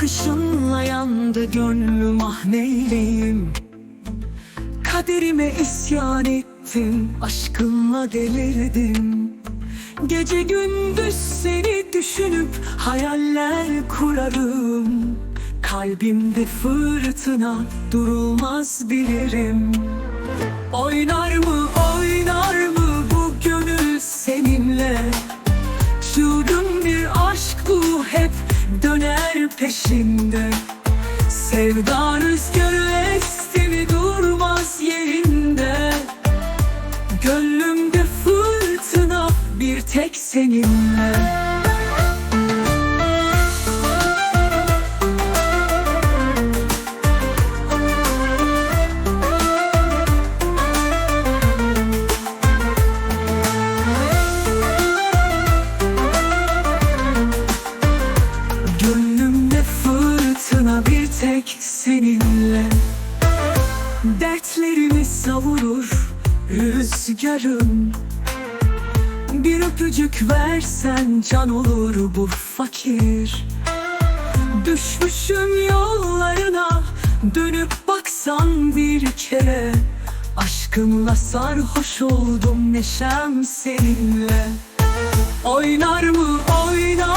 bakışınla yandı gönlüm ah neyleyim Kaderime isyan ettim Aşkınla delirdim. Gece gündüz seni düşünüp Hayaller kurarım. Kalbimde fırtına Durulmaz bilirim. Oynar mı döner peşinde. Sevda rüzgarı esti mi seninle. Dertlerimi savurur rüzgarım Bir öpücük versen can olur bu fakir. Düşmüşüm yollarına dönüp baksan bir kere. Aşkınla sarhoş oldum neşem seninle. Oynar mı oynar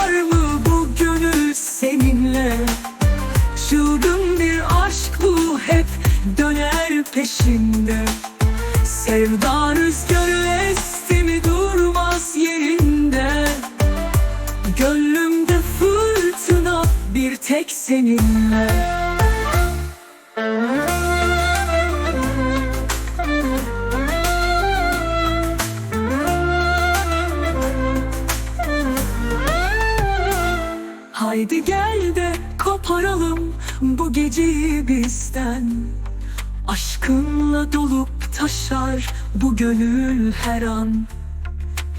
döner peşinde. Sevda rüzgarı esti mi durmaz yerinde. Gönlümde fırtına bir tek seninle. Haydi gel de koparalım bu geceyi bizden Aşkınla dolup taşar bu gönül her an.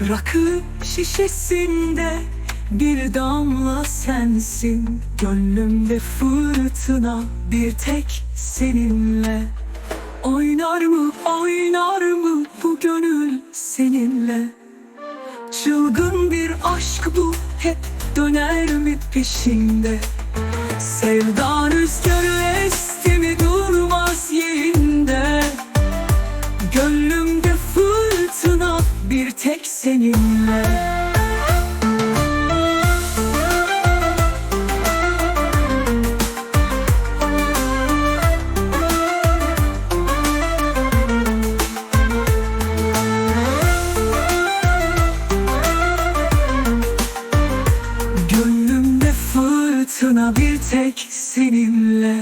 Rakı şişesinde bir damla sensin. Gönlümde fırtına bir tek seninle. Oynar mı oynar mı bu gönül seninle? Çılgın bir aşk bu hep döner mi peşinde? Sevda rüzgarı esti tek seninle Gönlümde fırtına bir tek seninle